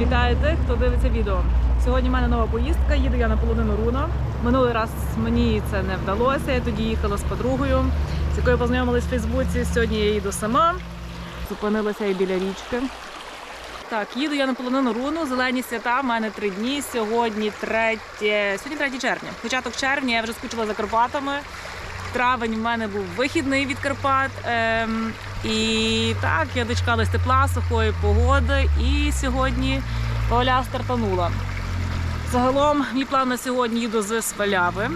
Вітаю тих, хто дивиться відео. Сьогодні в мене нова поїздка. Їду я на полонину Руно. Минулий раз мені це не вдалося. Я тоді їхала з подругою, з якою познайомилась в Фейсбуці. Сьогодні я їду сама. Зупинилася і біля річки. Так, їду я на полонину руну. Зелені свята. в мене три дні. Сьогодні третє, сьогодні 3 червня. Початок червня я вже скучила за Карпатами. Травень в мене був вихідний від Карпат. І так, я дочекалась тепла, сухої погоди. І сьогодні Оля стартанула. Загалом, мій план на сьогодні їду з Сваляви.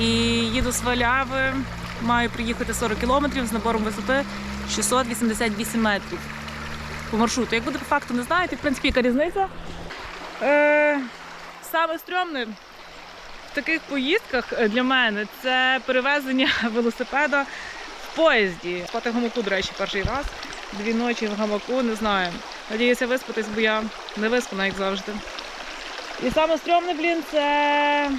І їду з Сваляви. Маю приїхати 40 кілометрів з набором висоти 688 метрів по маршруту. Як буде по факту, не знаю, то, в принципі, яка різниця. Е, саме стрьомне в таких поїздках е, для мене це перевезення велосипеда поїзді. Спати в гамаку, до речі, перший раз. Дві ночі в гамаку, не знаю. Надіюся виспатись, бо я не виспана, як завжди. І саме стрьомне, блін, це.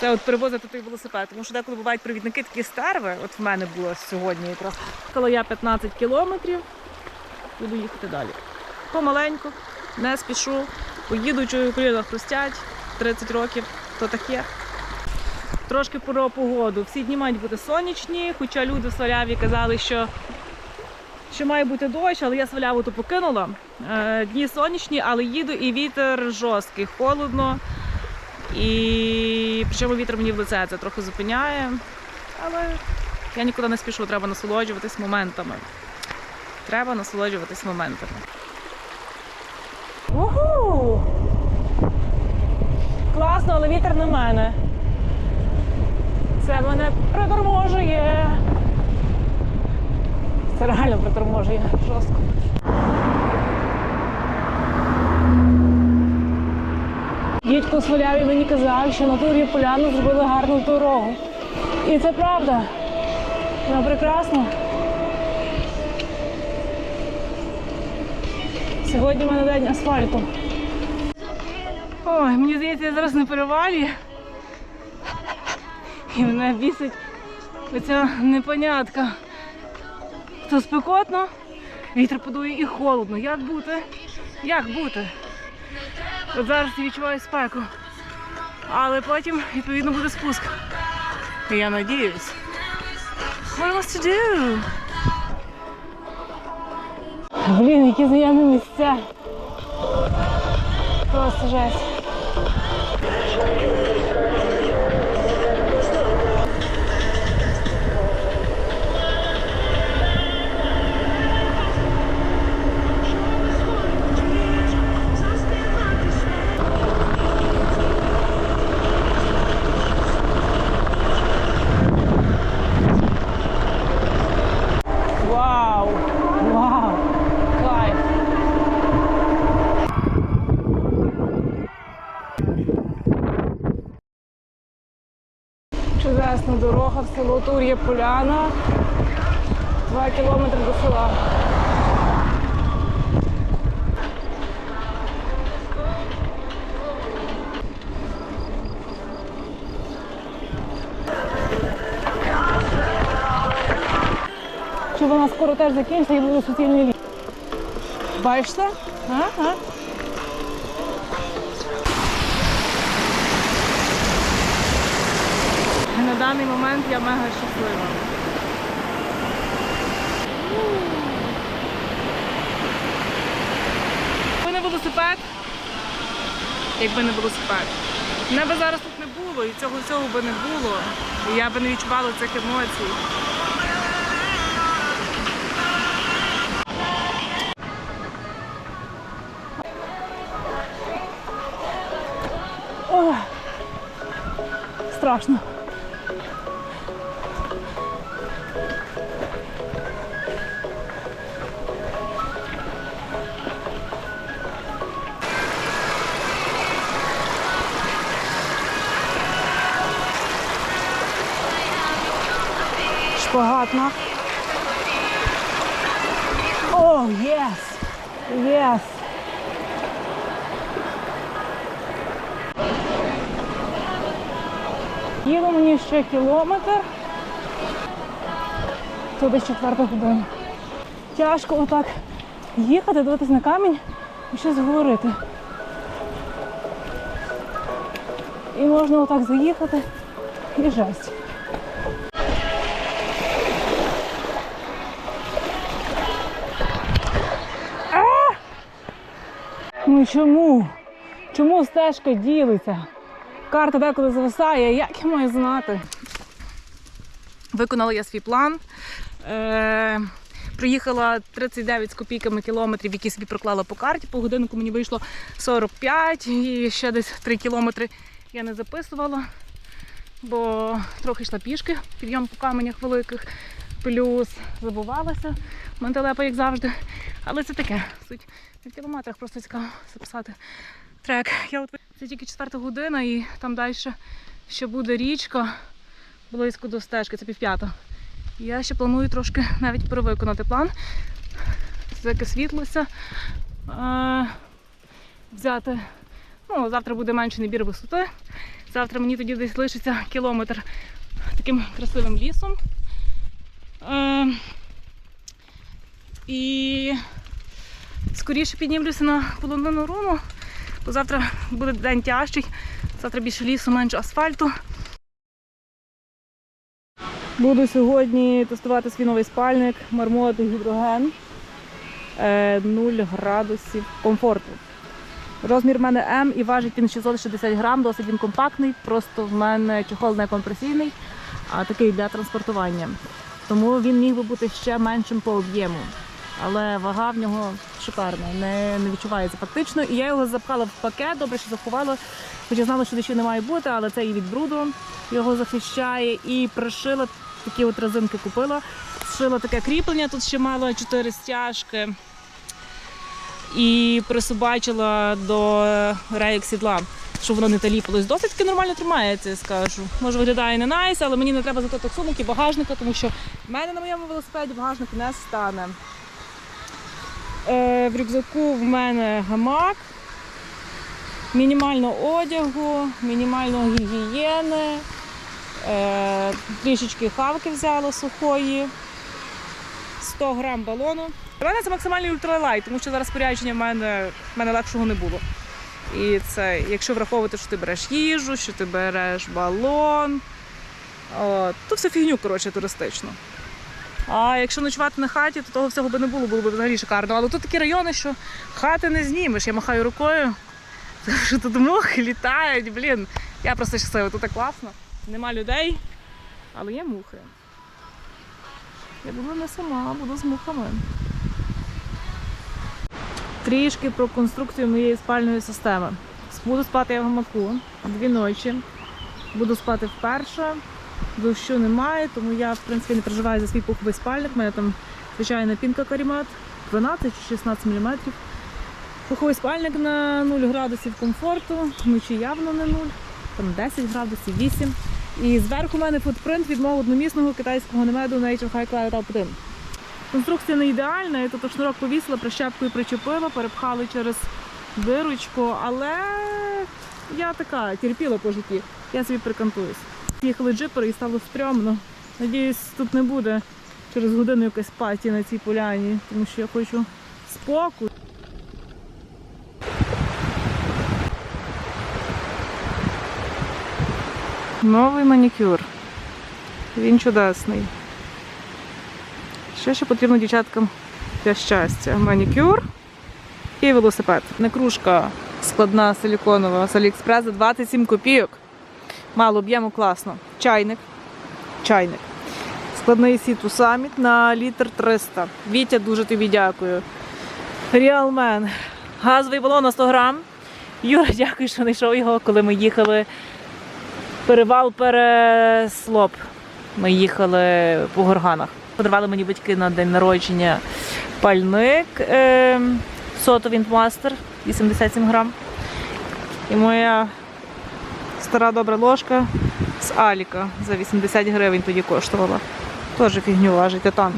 Це от перевозити той велосипед. Тому що деколи бувають провідники такі стерви. От в мене було сьогодні якраз. Коли я 15 кілометрів, буду їхати далі. Помаленьку, не спішу. Поїду, чую, коліна хрустять 30 років, то таке. Трошки про погоду. Всі дні мають бути сонячні, хоча люди в Сваляві казали, що, що має бути дощ, але я Сваляву то покинула. Е, Дні сонячні, але їду і вітер жорсткий, холодно. І причому вітер мені в лице це трохи зупиняє. Але я нікуди не спішу, треба насолоджуватись моментами. Треба насолоджуватись моментами. Уху! Класно, але вітер на мене. Це мене приторможує. Це реально приторможує жорстко. Дідько з Валяві мені казав, що на турі поляну зробили гарну дорогу. І це правда. Вона прекрасна. Сьогодні в мене день асфальту. Ой, мені здається, я зараз на перевалі. І мене бісить оця непонятка. То спекотно, вітер подує і холодно. Як бути? Як бути? От зараз я відчуваю спеку. Але потім, відповідно, буде спуск. І я надіюсь. What else to do? Блін, які знайомі місця. Просто жесть. Село Тур'є Поляна. Два кілометри до села. Що вона скоро теж закінчиться і буде суцільний ліс. Бачите? Ага. На даний момент я мега щаслива. Якби не велосипед, якби не велосипед. Мене би зараз тут не було, і цього всього би не було. І я би не відчувала цих емоцій. Страшно. Шпагатна. О, єс! Єс! Їду мені ще кілометр. Це десь четверта година. Тяжко отак їхати, дивитись на камінь і щось говорити. І можна отак заїхати і жесть. Чому? Чому стежка ділиться? Карта деколи зависає, як я маю знати? Виконала я свій план. Е, Проїхала 39 з копійками кілометрів, які собі проклала по карті. По годинку мені вийшло 45 і ще десь 3 кілометри я не записувала, бо трохи йшла пішки, підйом по каменях великих, плюс забувалася. Мантелепа, як завжди. Але це таке. Суть в кілометрах, просто цікаво записати трек. Я от це тільки четверта година і там далі ще буде річка близько до стежки, це півп'ята. Я ще планую трошки навіть перевиконати план. Таке світлося. Е, взяти. Ну, завтра буде менший набір висоти. Завтра мені тоді десь лишиться кілометр таким красивим лісом. Е, і скоріше піднімлюся на полонину руну, бо завтра буде день тяжчий, завтра більше лісу, менше асфальту. Буду сьогодні тестувати свій новий спальник мармот гідроген Е, 0 градусів комфорту. Розмір в мене М і важить він 660 грам, досить він компактний, просто в мене чохол не компресійний, а такий для транспортування. Тому він міг би бути ще меншим по об'єму. Але вага в нього шикарна, не, не відчувається фактично. І я його запхала в пакет, добре, що заховала, хоча знала, що дощу не має бути, але це і від бруду його захищає. І пришила такі от резинки купила. Зшила таке кріплення, тут ще мало 4 стяжки. І присобачила до рейок сідла, щоб воно не таліпалось. Досить нормально тримається, я скажу. Може виглядає не найс, але мені не треба зато так і багажника, тому що в мене на моєму велосипеді багажник не стане. Е, в рюкзаку в мене гамак, мінімально одягу, мінімально гігієни, е, трішечки хавки взяла сухої, 100 грам балону. Для мене це максимальний ультралайт, тому що зараз спорядження в мене, в мене легшого не було. І це, якщо враховувати, що ти береш їжу, що ти береш балон, то все фігню, коротше, туристично. А якщо ночувати на хаті, то того всього би не було, було б взагалі шикарно. Але тут такі райони, що хати не знімеш. Я махаю рукою, тому що тут мухи літають, блін. Я просто щаслива, тут так класно. Нема людей, але є мухи. Я буду не сама, буду з мухами. Трішки про конструкцію моєї спальної системи. Буду спати я в гамаку дві ночі. Буду спати вперше. Дощу немає, тому я в принципі не переживаю за свій пуховий спальник. У мене там звичайна пінка карімат 12 чи 16 мм. Пуховий спальник на 0 градусів комфорту, вночі явно не 0, там 10 градусів, 8. І зверху у мене футпринт від мого одномісного китайського немеду Nature High Cloud Alpine. Конструкція не ідеальна, я тут шнурок повісила, прищепкою причепила, перепхали через дирочку, але я така терпіла по житті, я собі прикантуюсь. Їхали джипери і стало стрьомно. Надіюсь, тут не буде через годину якась паті на цій поляні, тому що я хочу спокою. Новий манікюр. Він чудесний. Що ще потрібно дівчаткам для щастя? Манікюр і велосипед. Не кружка складна силіконова з Аліекспрес за 27 копійок. Мало об'єму класно. Чайник. Чайник. Складний сіту саміт на літр 300. Вітя, дуже тобі дякую. Реалмен. Газовий балон на 100 грам. Юра, дякую, що знайшов його, коли ми їхали. Перевал переслоп. Ми їхали по горганах. Подарували мені батьки на день народження пальник е, Сото Віндмастер 87 грам. І моя стара добра ложка з Аліка за 80 гривень тоді коштувала. Теж фігню важить там.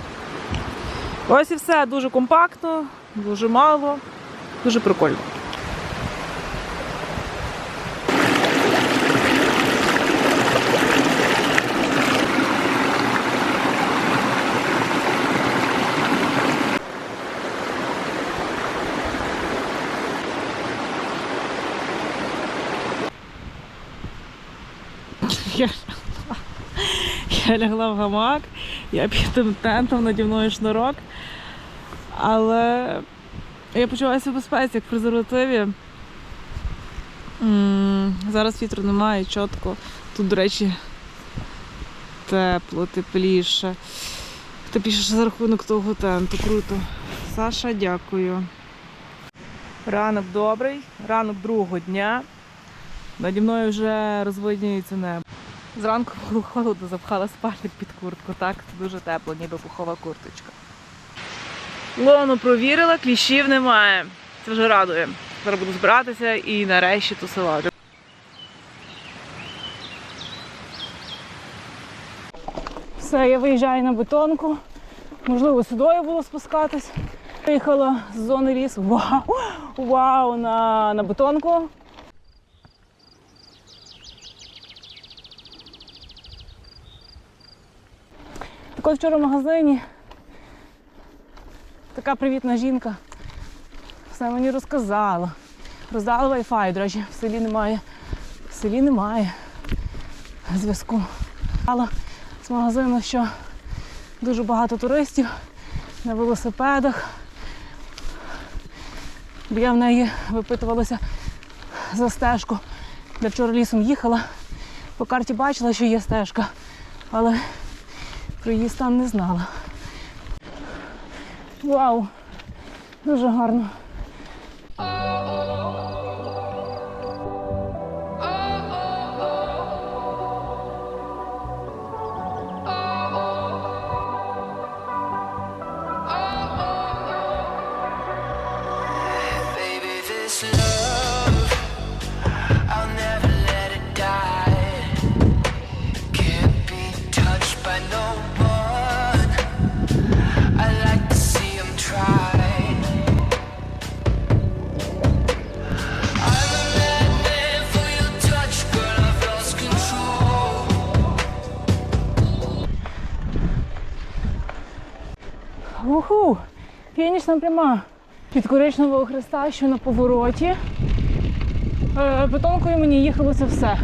Ось і все дуже компактно, дуже мало, дуже прикольно. Я, я лягла в гамак, я під тим тентом наді мною шнурок. Але я почуваюся в безпеці, як в презервативі. М, Зараз вітру немає, чітко. Тут, до речі, тепло, тепліше. Тепліше за рахунок того тенту. Круто. Саша, дякую. Ранок добрий, ранок другого дня. Наді мною вже розвиднюється небо. Зранку було холодно, запхала спальник під куртку. Так, це дуже тепло, ніби пухова курточка. Лону провірила, кліщів немає. Це вже радує. Зараз буду збиратися і нарешті тусувати. Все, я виїжджаю на бетонку. Можливо, сюдою було спускатись. Виїхала з зони лісу. Вау! Вау! На, на бетонку. Так от вчора в магазині така привітна жінка все мені розказала. Роздала Wi-Fi, до речі, в селі немає. В селі немає зв'язку. Але з магазину, що дуже багато туристів на велосипедах. Бо я в неї випитувалася за стежку. Я вчора лісом їхала. По карті бачила, що є стежка, але про її стан не знала. Вау! Дуже гарно. Фінішна пряма. Від коричневого хреста, що на повороті. Бетонкою мені їхалося все.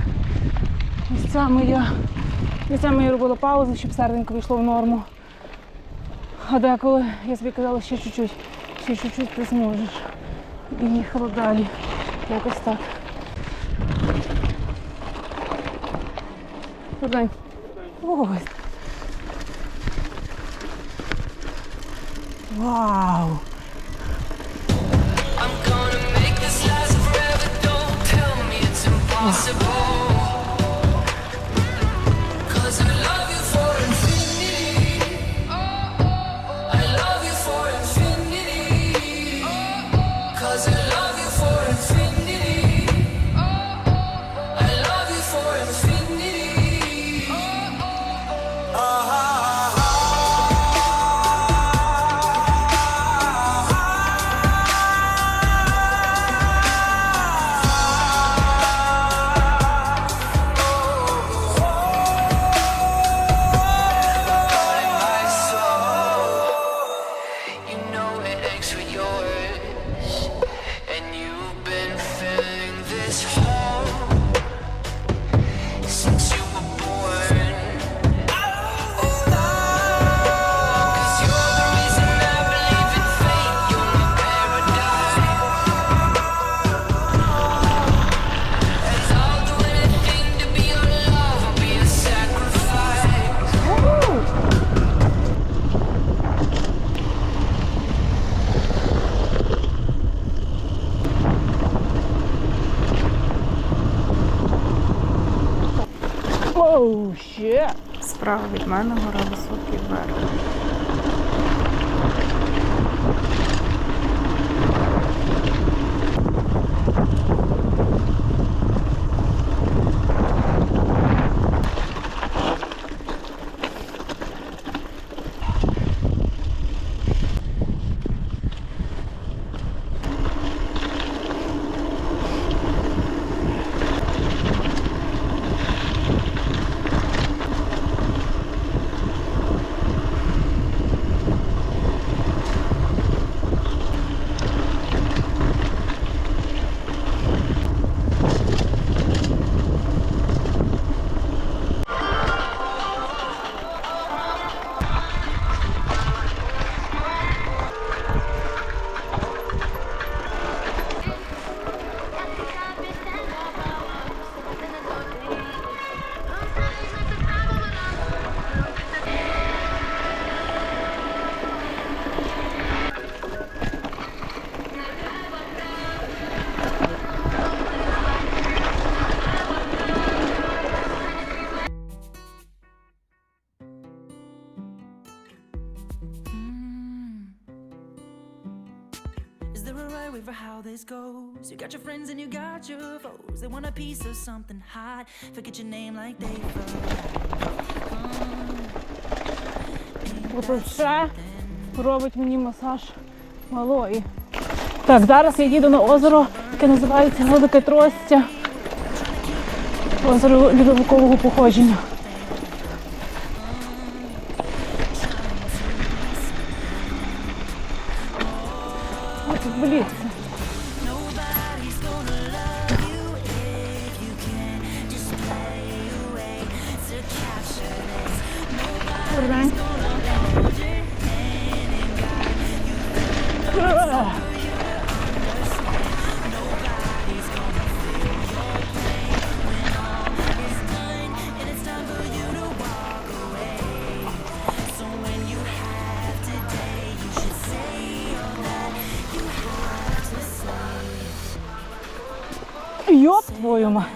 Місцями я, місцями я робила паузу, щоб серденько війшло в норму. А деколи я собі казала, ще чуть-чуть, ще чуть-чуть ти зможеш. І їхала далі. Якось так. Добрий день. Ось. Wow. I'm gonna make this last forever. Don't tell me it's impossible. your мене гора goes? You got your friends and you got your foes. They want a piece of something hot. Forget your name like they Ото ще робить мені масаж малої. Так, зараз я їду на озеро, яке називається Велике Тростя. Озеро льодовикового походження. Йоп, твою мать.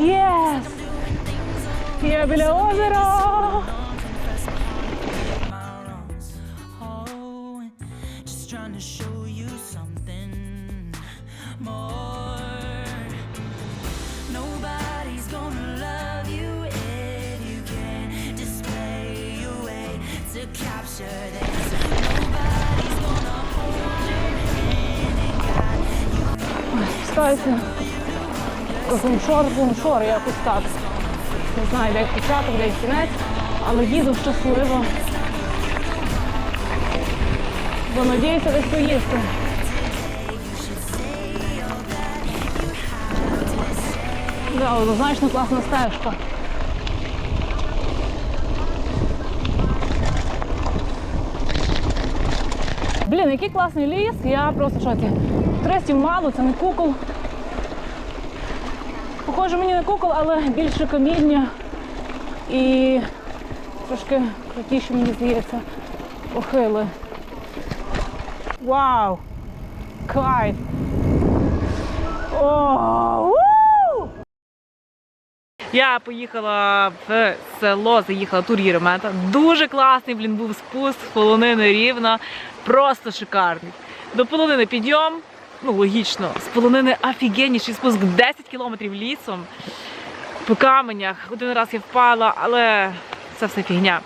Єс! Я біля озера. Спускаюся. Фуншор, фуншор, якось так. Не знаю, де початок, де кінець, але їду щасливо. Бо надіюся десь поїсти. Да, однозначно класна стежка. Блін, який класний ліс, я просто в шоці. Туристів мало, це не кукол. Похоже мені на кукол, але більше каміння і трошки крутіші, мені здається, похили. Вау! Кайф! О! Я поїхала в село, заїхала тур Єремета. Дуже класний, блін, був спуск з полонини рівна. Просто шикарний. До полонини підйом. Ну, логічно, з полонини офігенніший спуск 10 кілометрів лісом по каменях. Один раз я впала, але це все фігня.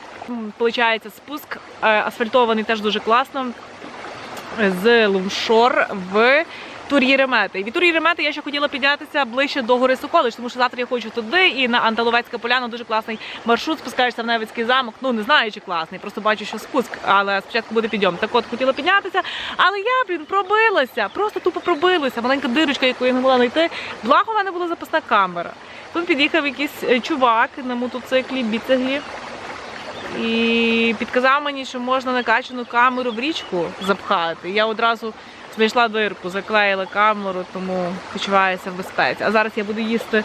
Получається, спуск е, асфальтований теж дуже класно з Лумшор в Тур Єремети. Від Єремети я ще хотіла піднятися ближче до гори Соколич, тому що завтра я хочу туди і на Анталовецька поляна дуже класний маршрут. Спускаєшся в Невицький замок. Ну не знаю, чи класний, просто бачу, що спуск, але спочатку буде підйом. Так от хотіла піднятися, але я, блін, пробилася, просто тупо пробилася. Маленька дирочка, яку я не могла знайти. Благо, в мене була запасна камера. Тут під'їхав якийсь е, чувак на мотоциклі, біцеглі. І підказав мені, що можна накачану камеру в річку запхати. Я одразу знайшла дирку, заклеїла камеру, тому почуваюся в безпеці. А зараз я буду їсти.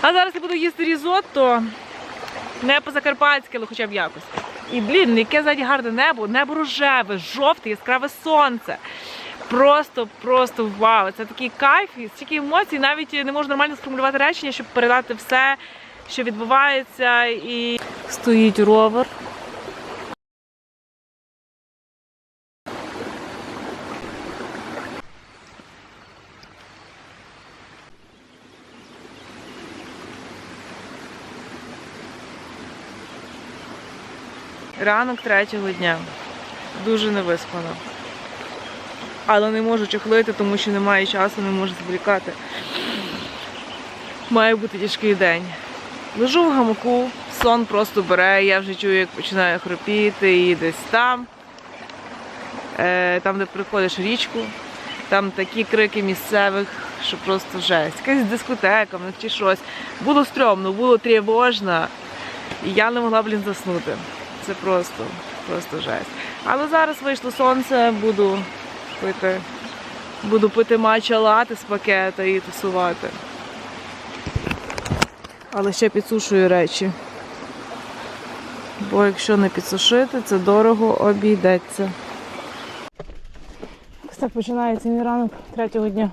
А зараз я буду їсти різотто. Не по-закарпатськи, але хоча б якось. І блін, яке ззаді гарне небо, небо рожеве, жовте, яскраве сонце. Просто, просто вау! Це такий кайф, стільки емоцій, навіть не можу нормально сформулювати речення, щоб передати все, що відбувається. І стоїть ровер. Ранок третього дня. Дуже невиспана. Але не можу чехлити, тому що немає часу, не можу зволікати. Має бути тяжкий день. Лежу в гамаку, сон просто бере, я вже чую, як починає хропіти і десь там, е, там, де приходиш річку, там такі крики місцевих, що просто жесть. Якась дискотека чи щось. Було стрьомно, було тривожно, і я не могла, блін, заснути. Це просто, просто жесть. Але зараз вийшло сонце, буду пити, буду пити матча лати з пакета і тусувати. Але ще підсушую речі. Бо якщо не підсушити, це дорого обійдеться. Ось починається мій ранок третього дня.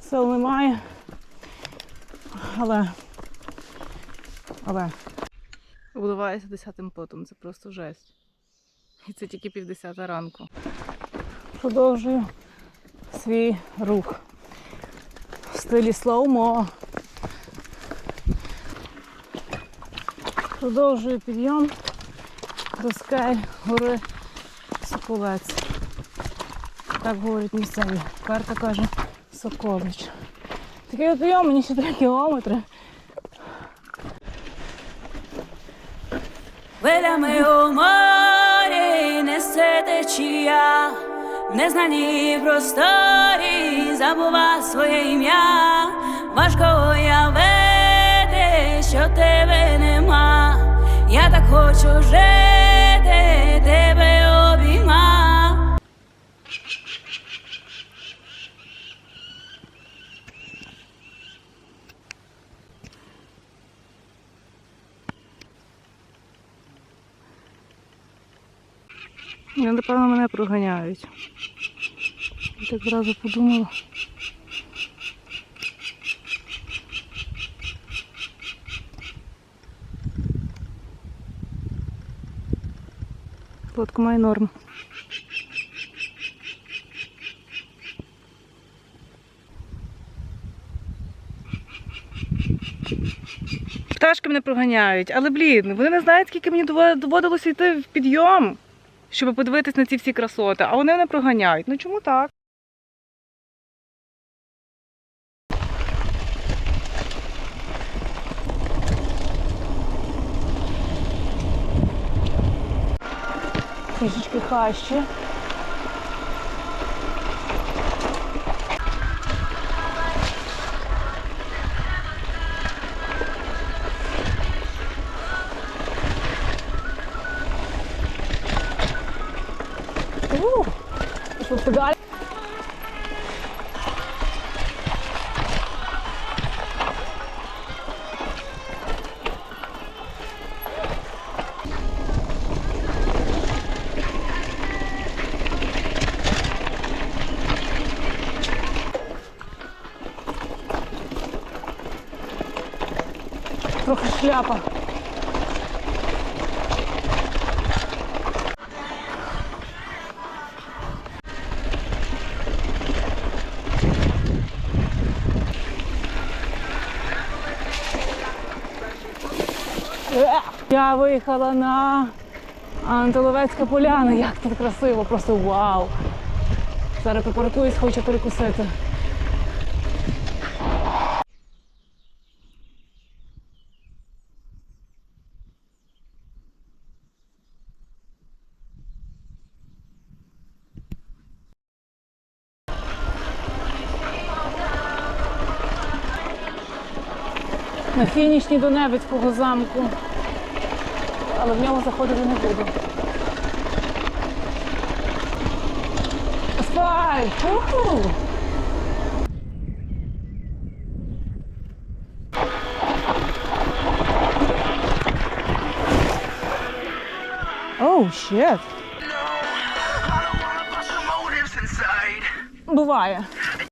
Сил немає. Але. Але. Вливаюся десятим потом, це просто жесть. І це тільки півдесята ранку. Продовжую свій рух в стилі слоумо. Продовжую підйом до скель гори Соколець. Так говорять місцеві. Карта каже Соколич. Такий от підйом, мені ще 3 кілометри. Хвилями у морі несе течія, в незнаній просторі забува своє ім'я, важко уявити, що тебе нема. Я так хочу жити, тебе обійма. Напевно, мене проганяють. Я так зразу подумала. Лодка має норм. Пташки мене проганяють, але блін, вони не знають, скільки мені дово- доводилося йти в підйом щоб подивитись на ці всі красоти, а вони мене проганяють. Ну чому так? Трішечки хащі. Ух, пішли подалі. Шляпа. Я виїхала на Антиловецька поляна. Як тут красиво, просто вау. Зараз припаркуюсь, хочу перекусити. На фінішні до Невицького замку. Але в нього заходити не буду. Асфальт! Уху! Оу, щет. Буває.